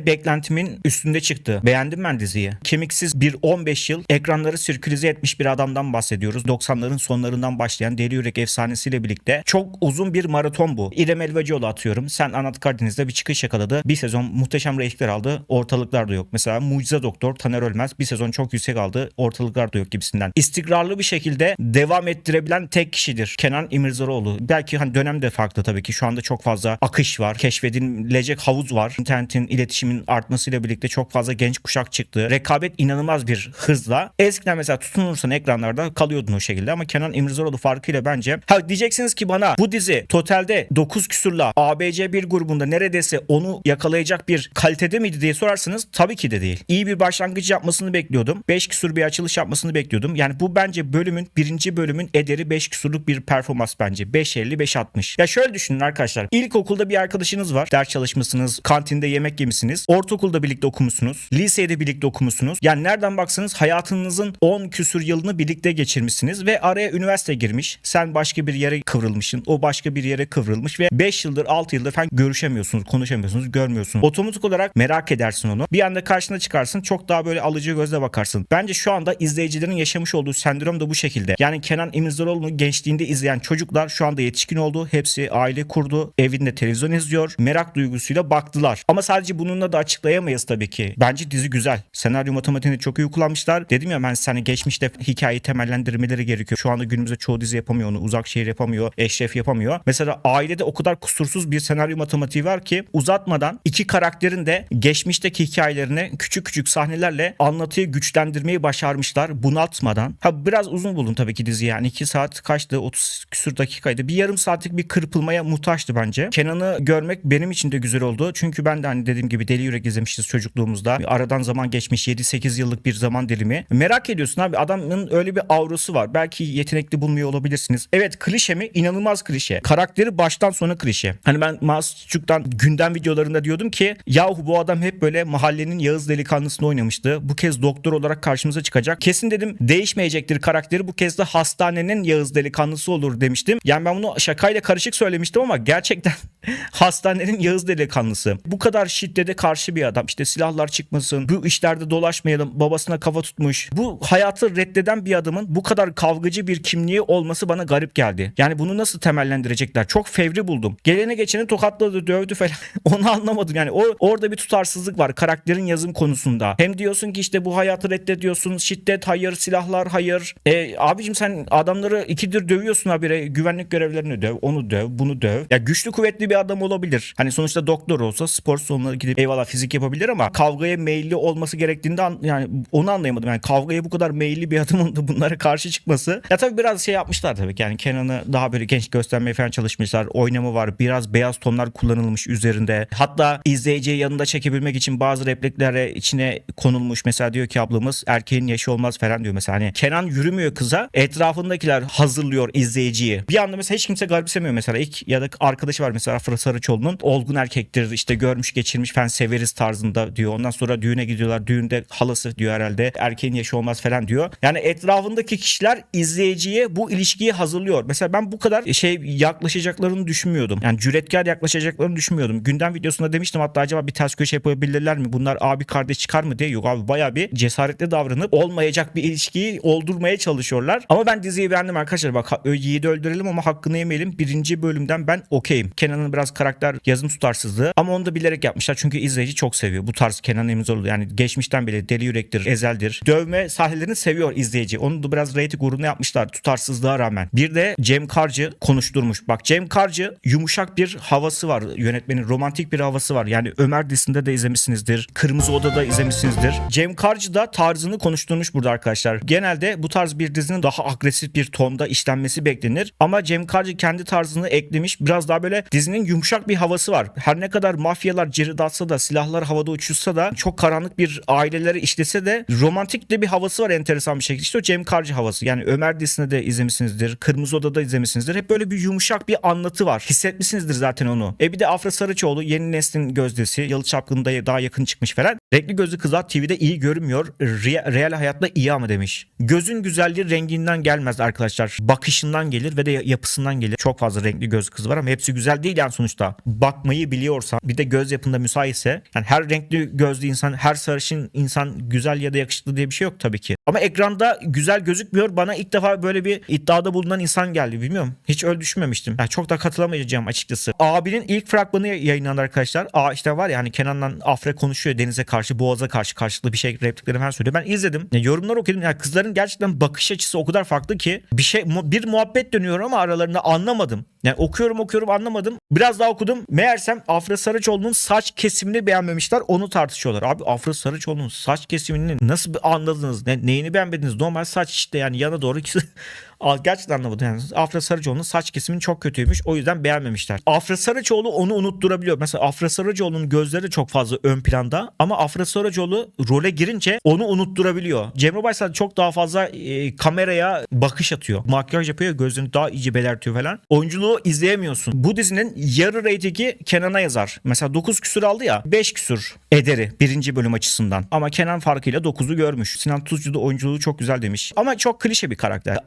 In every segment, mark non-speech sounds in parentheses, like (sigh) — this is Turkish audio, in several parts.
beklentimin üstünde çıktı. Beğendim ben diziyi. Kemiksiz bir 15 yıl ekranları sirkülize etmiş bir adamdan bahsediyoruz. 90'ların sonlarından başlayan Deli Yürek efsanesiyle birlikte. Çok uzun bir maraton bu. İrem Elvacıoğlu atıyorum. Sen Anat Karadeniz'de bir çıkış yakaladı. Bir sezon muhteşem reytingler aldı. Ortalıklarda yok. Mesela Mucize Doktor Taner Ölmez bir sezon çok yüksek aldı. Ortalıklarda yok gibisinden. İstikrarlı bir şekilde devam ettirebilen tek kişidir. Kenan İmirzalıoğlu. Belki hani dönem de farklı tabii ki. Şu anda çok fazla akış var. Keşfedilecek havuz var. İnternetin, iletişimin artmasıyla birlikte çok fazla genç kuşak çıktı. Rekabet inanılmaz bir hızla. Eskiden mesela tutunursan ekranlarda kalıyordun o şekilde ama Kenan İmirzalıoğlu farkıyla bence. Ha diyeceksiniz ki bana bu dizi totalde 9 küsurla ABC bir grubunda neredeyse onu yakalayacak bir kalitede miydi diye sorarsanız tabii ki de değil. İyi bir başlangıç yapmasını bekliyordum. 5 küsur bir açılış yapmasını bekliyordum. Yani bu bence bölümün birinci bölümün ederi 5 küsurluk bir performans bence. 5.50 5.60. Ya şöyle düşünün arkadaşlar. İlkokulda bir arkadaşınız var. Ders çalışmışsınız. Kantinde yemek yemişsiniz. Ortaokulda birlikte okumuşsunuz. Lisede birlikte okumuşsunuz. Yani nereden baksanız hayatınızın 10 küsur yılını birlikte geçirmişsiniz ve araya üniversite girmiş. Sen başka bir yere kıvrılmışsın. O başka bir yere kıvrılmış ve 5 yıldır 6 yıldır falan görüşemiyorsunuz, konuşamıyorsunuz, görmüyorsunuz. Otomatik olarak merak edersin onu. Bir anda karşına çıkarsın çok daha böyle alıcı gözle bakarsın. Bence şu anda izleyicilerin yaşamış olduğu sendrom da bu şekilde. Yani Kenan İmirzalıoğlu'nu gençliğinde izleyen çocuklar şu anda yetişkin oldu. Hepsi aile kurdu. Evinde televizyon izliyor. Merak duygusuyla baktılar. Ama sadece bununla da açıklayamayız tabii ki. Bence dizi güzel. Senaryo matematiğini çok iyi kullanmışlar. Dedim ya ben hani geçmişte hikayeyi temellendirmeleri gerekiyor. Şu anda günümüzde çoğu dizi yapamıyor onu. Uzak şehir yapamıyor. Eşref yapamıyor. Mesela ailede o kadar kusursuz bir senaryo matematiği var ki uzatmadan iki karakterin de geçmişteki hikayelerini küçük küçük sahnelerle anlatıyı güçlendirmeyi başarmışlar. Bunaltmadan. Ha biraz uzun buldum tabii ki dizi yani. 2 saat kaçtı? 30 küsur dakikaydı. Bir yarım saatlik bir kırpılmaya muhtaçtı bence. Kenan'ı görmek benim için de güzel oldu. Çünkü ben de hani dediğim gibi Deli Yürek izlemişiz çocukluğumuzda. Aradan zaman geçmiş 7-8 yıllık bir zaman dilimi. Merak ediyorsun abi adamın öyle bir aurası var. Belki yetenekli bulmuyor olabilirsiniz. Evet klişe mi? İnanılmaz klişe. Karakteri baştan sona klişe. Hani ben Masçuk'tan gündem videolarında diyordum ki yahu bu adam hep böyle mahallenin Yağız delikanlısını oynamıştı. Bu kez doktor olarak karşımıza çıkacak. Kesin dedim değişmeyecektir karakteri. Bu kez de hastanenin Yağız delikanlısı olur demiştim. Yani ben bunu şakayla karışık söylemiştim ama gerçekten (laughs) hastanenin Yağız delikanlısı. Bu kadar şiddete karşı bir adam. İşte silahlar çıkmasın. Bu işlerde dolaşmayalım. Babasına kafa tutmuş. Bu hayatı reddeden bir adamın bu kadar kavgacı bir kimliği olması bana garip geldi. Yani bunu nasıl temellendirecekler? Çok fevri buldum. Gelene geçeni tokatladı, dövdü falan. (laughs) Onu anlamadım. Yani o orada bir tutarsızlık var karakterin yazım konusunda. Hem diyorsun ki işte bu hayatı reddediyorsun. Şiddet hayır, silahlar hayır. E abicim sen adamları ikidir dövüyorsun habire. Güvenlik görevlerini döv, onu döv, bunu döv. Ya güçlü kuvvetli bir adam olabilir. Hani sonuçta doktor olsa spor salonuna gidip eyvallah fizik yapabilir ama kavgaya meyilli olması gerektiğinde an- yani onu anlayamadım. Yani kavgaya bu kadar meyilli bir adamın da bunlara karşı çıkması. Ya tabii biraz şey yapmışlar tabii ki. Yani Kenan'ı daha böyle genç göstermeye falan çalışmışlar. Oynamı var. Biraz beyaz tonlar kullanılmış üzerinde. Hatta izleyiciyi yanında çekebilmek için bazı repliklere içine konulmuş. Mesela diyor ki ablamız erkeğin yaşı olmaz falan diyor mesela. Hani Kenan yürümüyor kıza. Etrafındakiler hazırlıyor izleyiciyi. Bir anda mesela hiç kimse garipsemiyor mesela. İlk ya da arkadaşı var mesela Afra Sarıçoğlu'nun. Olgun erkektir işte görmüş geçirmiş falan severiz tarzında diyor. Ondan sonra düğüne gidiyorlar. Düğünde halası diyor herhalde. Erkeğin yaşı olmaz falan diyor. Yani etrafındaki kişiler izleyiciye bu ilişkiyi hazırlıyor. Mesela ben bu kadar şey yaklaşacaklarını düşünmüyordum. Yani cüretkar yaklaşacaklarını düşünmüyordum. Gündem videosunda demiştim hatta acaba bir ters köşe yapabilirler mi? Bunlar abi kardeş çıkar mı diye. Yok abi baya bir cesaretli davranıp olmayacak bir ilişkiyi oldurmaya çalışıyorlar. Ama ben diziyi beğendim arkadaşlar. Bak yiğidi öldürelim ama hakkını yemeyelim. Birinci bölümden ben okeyim. Kenan'ın biraz karakter yazım tutarsızlığı ama onu da bilerek yapmışlar. Çünkü izleyici çok seviyor. Bu tarz Kenan İmirzalıoğlu yani geçmişten beri deli yürektir, ezeldir. Dövme sahnelerini seviyor izleyici. Onu da biraz rating uğruna yapmışlar tutarsızlığa rağmen. Bir de Cem Karcı konuşturmuş. Bak Cem Karcı yumuşak bir havası var. Yönetmenin romantik bir havası var. Yani Ömer dizisinde de izlemişsinizdir. Kırmızı Oda'da izlemişsinizdir. Cem Karcı da tarzını konuşturmuş burada arkadaşlar. Genelde bu tarz bir dizinin daha agresif bir tonda işlenmesi beklenir. Ama Cem Karcı kendi tarzını eklemiş. Biraz daha böyle dizinin yumuşak bir havası var. Her ne kadar mafyalar ciridatsa da silahlar havada uçuşsa da çok karanlık bir aileleri işlese de romantik de bir havası var enteresan bir şekilde. İşte o Cem Karcı havası. Yani Ömer dizisinde de izlemişsinizdir. Kırmızı Oda'da izlemişsinizdir. Hep böyle bir yumuşak bir anlatı var. Hissetmişsinizdir zaten onu. E bir de Afra Sarıçoğlu yeni neslin gözdesi. Yalı Çapkın'da daha yakın çıkmış falan. Renkli gözlü kızlar TV'de iyi görünmüyor. Re- real hayatta iyi ama demiş. Gözün güzelliği renginden gelmez arkadaşlar. Bakışından gelir ve de yapısından gelir. Çok fazla renkli gözlü kız var ama hepsi güzel değil yani. Sonuçta bakmayı biliyorsan bir de göz yapında müsaitse yani her renkli gözlü insan her sarışın insan güzel ya da yakışıklı diye bir şey yok tabii ki. Ama ekranda güzel gözükmüyor. Bana ilk defa böyle bir iddiada bulunan insan geldi. Bilmiyorum. Hiç öyle düşünmemiştim. Yani çok da katılamayacağım açıkçası. Abinin ilk fragmanı yayınlandı arkadaşlar. Aa işte var ya hani Kenan'la Afre konuşuyor denize karşı, boğaza karşı karşılıklı bir şey replikleri falan söylüyor. Ben izledim. Ya, yorumlar okudum. Yani kızların gerçekten bakış açısı o kadar farklı ki bir şey bir muhabbet dönüyor ama aralarında anlamadım. Yani okuyorum okuyorum anlamadım. Biraz daha okudum. Meğersem Afra Saraçoğlu'nun saç kesimini beğenmemişler. Onu tartışıyorlar. Abi Afra Saraçoğlu'nun saç kesimini nasıl anladınız? Ne, neyini beğenmediniz? Normal saç işte yani yana doğru (laughs) Gerçekten anlamadım yani. Afra Sarıcıoğlu'nun saç kesimi çok kötüymüş. O yüzden beğenmemişler. Afra Sarıcıoğlu onu unutturabiliyor. Mesela Afra Sarıcıoğlu'nun gözleri çok fazla ön planda ama Afra Sarıcıoğlu role girince onu unutturabiliyor. Cemre Baysal çok daha fazla e, kameraya bakış atıyor. Makyaj yapıyor gözlerini daha iyice belirtiyor falan. Oyunculuğu izleyemiyorsun. Bu dizinin yarı reytingi Kenan'a yazar. Mesela 9 küsür aldı ya 5 küsür ederi birinci bölüm açısından. Ama Kenan farkıyla 9'u görmüş. Sinan Tuzcu da oyunculuğu çok güzel demiş. Ama çok klişe bir karakter.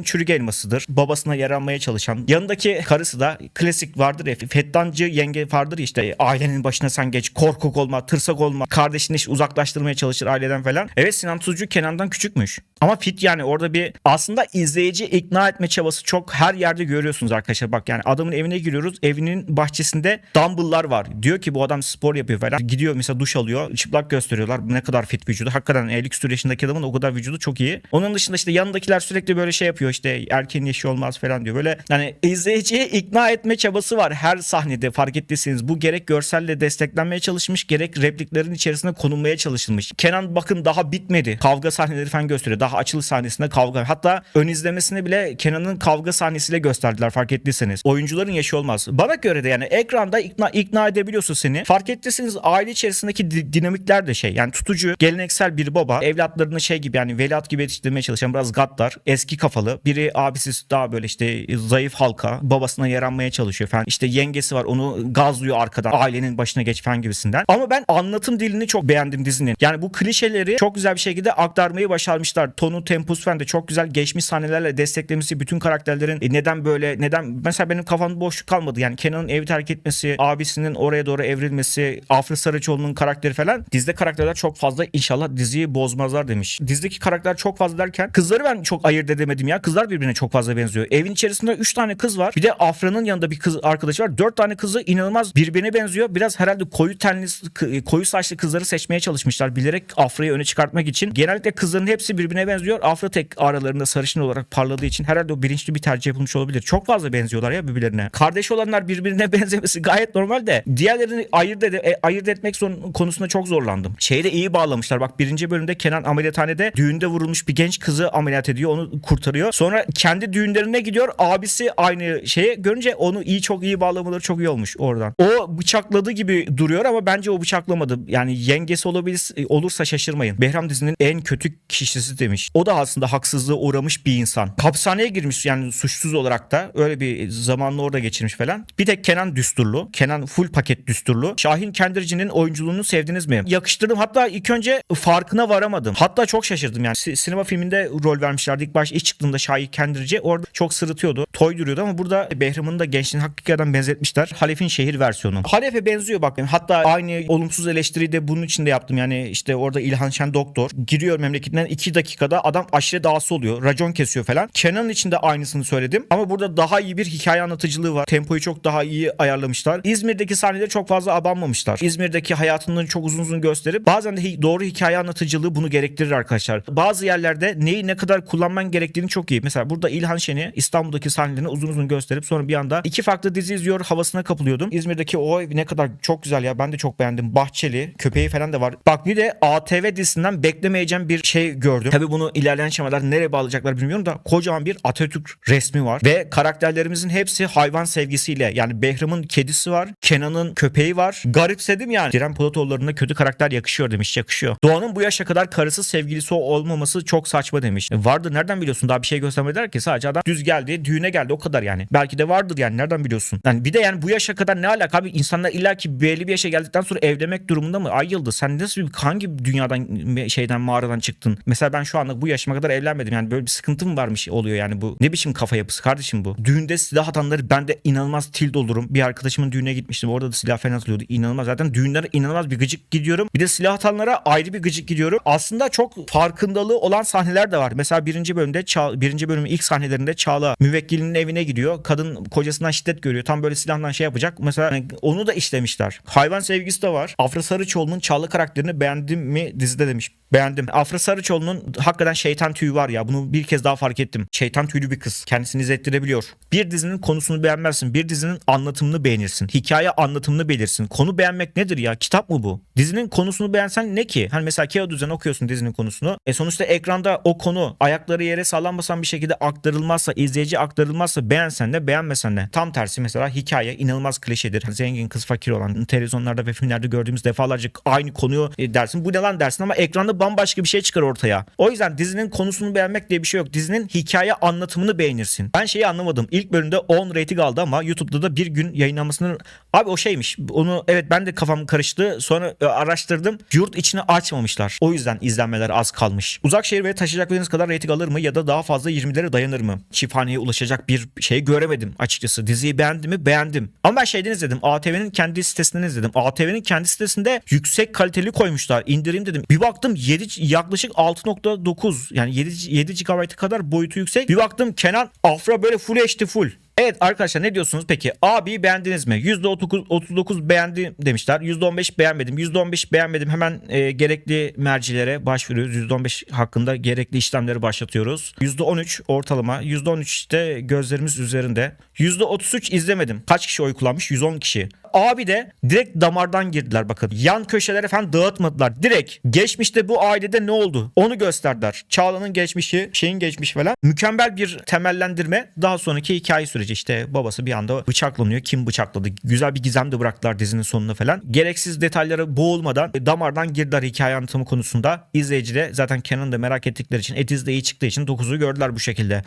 Ailenin çürük elmasıdır. Babasına yaranmaya çalışan. Yanındaki karısı da klasik vardır ya. Feddancı yenge vardır işte. Ailenin başına sen geç. Korkak olma. Tırsak olma. Kardeşini uzaklaştırmaya çalışır aileden falan. Evet Sinan Tuzcu Kenan'dan küçükmüş. Ama fit yani orada bir aslında izleyici ikna etme çabası çok her yerde görüyorsunuz arkadaşlar. Bak yani adamın evine giriyoruz. Evinin bahçesinde dumbbell'lar var. Diyor ki bu adam spor yapıyor falan. Gidiyor mesela duş alıyor. Çıplak gösteriyorlar. Ne kadar fit vücudu. Hakikaten 50 küsur yaşındaki adamın o kadar vücudu çok iyi. Onun dışında işte yanındakiler sürekli böyle şey yapıyor. işte erkeğin yaşı olmaz falan diyor. Böyle yani izleyiciyi ikna etme çabası var her sahnede fark ettiyseniz. Bu gerek görselle desteklenmeye çalışmış gerek repliklerin içerisine konulmaya çalışılmış. Kenan bakın daha bitmedi. Kavga sahneleri falan gösteriyor. Daha açılış sahnesinde kavga. Hatta ön izlemesini bile Kenan'ın kavga sahnesiyle gösterdiler fark ettiyseniz. Oyuncuların yaşı olmaz. Bana göre de yani ekranda ikna, ikna edebiliyorsun seni. Fark ettiyseniz aile içerisindeki di- dinamikler de şey. Yani tutucu, geleneksel bir baba. Evlatlarını şey gibi yani velat gibi yetiştirmeye çalışan biraz gaddar. Eski kafalı. Biri abisi daha böyle işte zayıf halka. Babasına yaranmaya çalışıyor falan. İşte yengesi var onu gazlıyor arkadan. Ailenin başına geç falan gibisinden. Ama ben anlatım dilini çok beğendim dizinin. Yani bu klişeleri çok güzel bir şekilde aktarmayı başarmışlar. Tonu, temposu falan da çok güzel geçmiş sahnelerle desteklemesi bütün karakterlerin e, neden böyle neden mesela benim kafamda boşluk kalmadı. Yani Kenan'ın evi terk etmesi, abisinin oraya doğru evrilmesi, Afra Sarıçoğlu'nun karakteri falan. Dizide karakterler çok fazla inşallah diziyi bozmazlar demiş. Dizdeki karakter çok fazla derken kızları ben çok ayırt edemedim ya. Kızlar birbirine çok fazla benziyor. Evin içerisinde 3 tane kız var. Bir de Afra'nın yanında bir kız arkadaşı var. 4 tane kızı inanılmaz birbirine benziyor. Biraz herhalde koyu tenli, koyu saçlı kızları seçmeye çalışmışlar. Bilerek Afra'yı öne çıkartmak için. Genellikle kızların hepsi birbirine benziyor. Afra tek aralarında sarışın olarak parladığı için herhalde o bilinçli bir tercih yapılmış olabilir. Çok fazla benziyorlar ya birbirlerine. Kardeş olanlar birbirine (laughs) benzemesi gayet normal de diğerlerini ayırt, ede, e, ayırt etmek son, konusunda çok zorlandım. Şeyi de iyi bağlamışlar. Bak birinci bölümde Kenan ameliyathanede düğünde vurulmuş bir genç kızı ameliyat ediyor. Onu kurtarıyor. Sonra kendi düğünlerine gidiyor. Abisi aynı şeye görünce onu iyi çok iyi bağlamaları çok iyi olmuş oradan. O bıçakladığı gibi duruyor ama bence o bıçaklamadı. Yani yengesi olabilir olursa şaşırmayın. Behram dizinin en kötü kişisi demiş. O da aslında haksızlığa uğramış bir insan. Hapishaneye girmiş yani suçsuz olarak da öyle bir zamanını orada geçirmiş falan. Bir tek Kenan düsturlu. Kenan full paket düsturlu. Şahin Kendirci'nin oyunculuğunu sevdiniz mi? Yakıştırdım. Hatta ilk önce farkına varamadım. Hatta çok şaşırdım yani. Si- Sinema filminde rol vermişlerdi. İlk baş ilk çıktığında Şahin Kendirci orada çok sırıtıyordu. Toy duruyordu ama burada Behram'ın da gençliğini hakikaten benzetmişler. Halef'in şehir versiyonu. Halef'e benziyor bak. Hatta aynı olumsuz eleştiriyi de bunun için de yaptım. Yani işte orada İlhan Şen doktor giriyor memleketinden 2 dakikada adam aşırı dağısı oluyor. Racon kesiyor falan. Kenan'ın için de aynısını söyledim. Ama burada daha iyi bir hikaye anlatıcılığı var. Tempoyu çok daha iyi ayarlamışlar. İzmir'deki sahneleri çok fazla abanmamışlar. İzmir'deki hayatını çok uzun uzun gösterip bazen de doğru hikaye anlatıcılığı bunu gerektirir arkadaşlar. Bazı yerlerde neyi ne kadar kullanman gerektiğini çok iyi. Mesela burada İlhan Şen'i İstanbul'daki sahnelerini uzun uzun gösterip sonra bir anda iki farklı dizi izliyor havasına kapılıyordum. İzmir'deki o ev ne kadar çok güzel ya. Ben de çok beğendim. Bahçeli, köpeği falan da var. Bak bir de ATV dizisinden beklemeyeceğim bir şey gördüm. Bunu ilerleyen şemalar nereye bağlayacaklar bilmiyorum da kocaman bir Atatürk resmi var ve karakterlerimizin hepsi hayvan sevgisiyle yani Behram'ın kedisi var, Kenan'ın köpeği var. Garipsedim yani. Diren Polatoğulları'na kötü karakter yakışıyor demiş. Yakışıyor. Doğan'ın bu yaşa kadar karısı sevgilisi olmaması çok saçma demiş. E, Vardır nereden biliyorsun? Daha bir şey göstermediler ki. Sadece adam düz geldi, düğüne geldi o kadar yani. Belki de vardır yani nereden biliyorsun? Yani bir de yani bu yaşa kadar ne alaka abi? İnsanlar illa ki belli bir yaşa geldikten sonra evlenmek durumunda mı? Ay yıldız sen nasıl bir hangi dünyadan şeyden mağaradan çıktın? Mesela ben şu anda bu yaşıma kadar evlenmedim. Yani böyle bir sıkıntım varmış oluyor yani bu. Ne biçim kafa yapısı kardeşim bu? Düğünde silah atanları ben de inanılmaz tilt olurum. Bir arkadaşımın düğüne gitmiştim. Orada da silah falan atılıyordu. İnanılmaz. Zaten düğünlere inanılmaz bir gıcık gidiyorum. Bir de silah atanlara ayrı bir gıcık gidiyorum. Aslında çok farkındalığı olan sahneler de var. Mesela birinci bölümde birinci bölümün ilk sahnelerinde Çağla müvekkilinin evine gidiyor. Kadın kocasından şiddet görüyor. Tam böyle silahla şey yapacak. Mesela hani onu da işlemişler. Hayvan sevgisi de var. Afra Sarıçoğlu'nun Çağla karakterini beğendim mi dizide demiş. Beğendim. Afra Sarıçoğlu'nun hakikaten şeytan tüyü var ya. Bunu bir kez daha fark ettim. Şeytan tüylü bir kız. Kendisini izlettirebiliyor. Bir dizinin konusunu beğenmezsin. Bir dizinin anlatımını beğenirsin. Hikaye anlatımını belirsin. Konu beğenmek nedir ya? Kitap mı bu? Dizinin konusunu beğensen ne ki? Hani mesela kağıt üzerine okuyorsun dizinin konusunu. E sonuçta ekranda o konu ayakları yere sallanmasan bir şekilde aktarılmazsa, izleyici aktarılmazsa beğensen de beğenmesen de. Tam tersi mesela hikaye inanılmaz klişedir. Hani Zengin kız fakir olan televizyonlarda ve filmlerde gördüğümüz defalarca aynı konuyu e, dersin. Bu ne lan dersin ama ekranda bambaşka bir şey çıkar ortaya. O yüzden dizinin konusunu beğenmek diye bir şey yok. Dizinin hikaye anlatımını beğenirsin. Ben şeyi anlamadım. İlk bölümde 10 rating aldı ama YouTube'da da bir gün yayınlanmasını... Abi o şeymiş. Onu evet ben de kafam karıştı. Sonra e, araştırdım. Yurt içine açmamışlar. O yüzden izlenmeler az kalmış. Uzak şehir ve taşıyacaklarınız kadar rating alır mı ya da daha fazla 20'lere dayanır mı? Çifthaneye ulaşacak bir şey göremedim açıkçası. Diziyi beğendim mi? Beğendim. Ama ben şeyden izledim. ATV'nin kendi sitesinden izledim. ATV'nin kendi sitesinde yüksek kaliteli koymuşlar. İndireyim dedim. Bir baktım 7 yaklaşık 6.9 yani 7, 7 GB kadar boyutu yüksek. Bir baktım Kenan Afra böyle full HD full. Evet arkadaşlar ne diyorsunuz peki? Abi beğendiniz mi? %39 39 beğendi demişler. %15 beğenmedim. %15 beğenmedim. Hemen e, gerekli mercilere başvuruyoruz. %15 hakkında gerekli işlemleri başlatıyoruz. %13 ortalama. %13 işte gözlerimiz üzerinde. %33 izlemedim. Kaç kişi oy kullanmış? 110 kişi. Abi de direkt damardan girdiler bakın. Yan köşelere falan dağıtmadılar. Direkt geçmişte bu ailede ne oldu? Onu gösterdiler. Çağla'nın geçmişi, şeyin geçmişi falan. Mükemmel bir temellendirme. Daha sonraki hikaye süreci işte babası bir anda bıçaklanıyor. Kim bıçakladı? Güzel bir gizem de bıraktılar dizinin sonuna falan. Gereksiz detaylara boğulmadan damardan girdiler hikaye anlatımı konusunda. İzleyici de zaten Kenan'ı da merak ettikleri için Etiz de iyi çıktığı için 9'u gördüler bu şekilde.